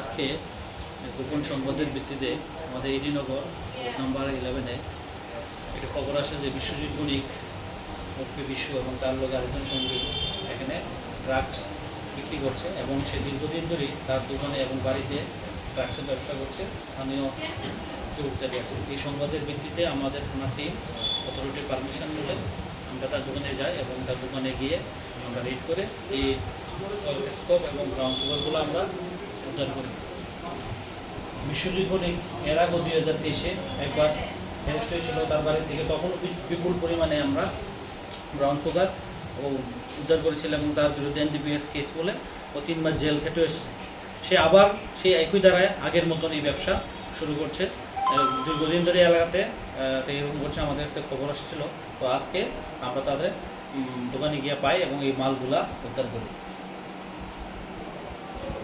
আজকে গোপন সংবাদের ভিত্তিতে আমাদের এডিনগর নাম্বার ইলেভেনে একটা খবর আসে যে বিশ্বজিৎ বণিক ওপি বিশ্ব এবং তার লোক আরেকজন সঙ্গী এখানে ড্রাগস বিক্রি করছে এবং সে দীর্ঘদিন ধরেই তার দোকানে এবং বাড়িতে ড্রাগসের ব্যবসা করছে, স্থানীয় যুবকদের কাছে এই সংবাদের ভিত্তিতে আমাদের থানার টিম অথরিটির পারমিশন নিলে আমরা তার দোকানে যাই এবং তার দোকানে গিয়ে আমরা রেড করে এই স্কোপ এবং গ্রাউন্ড সুগারগুলো আমরা উদ্ধার করি। বিশ্বজিৎ বণিক এর আগে দুই হাজার তেইশে একবার অ্যারেস্ট হয়েছিল, তার বাড়ি থেকে তখন বিপুল পরিমাণে আমরা ব্রাউন সুগার ও উদ্ধার করেছিলাম এবং তার বিরুদ্ধে এনডিপিএস কেস বলে ও তিন মাস জেল খেটে এসেছে। সে আবার সেই একই দ্বারায় আগের মতন এই ব্যবসা শুরু করছে। দীর্ঘদিন ধরে এলাকাতে এরকম করছে, আমাদের কাছে খবর আসছিল। তো আজকে আমরা তাদের দোকানে গিয়ে পাই এবং এই মালগুলা উদ্ধার করি।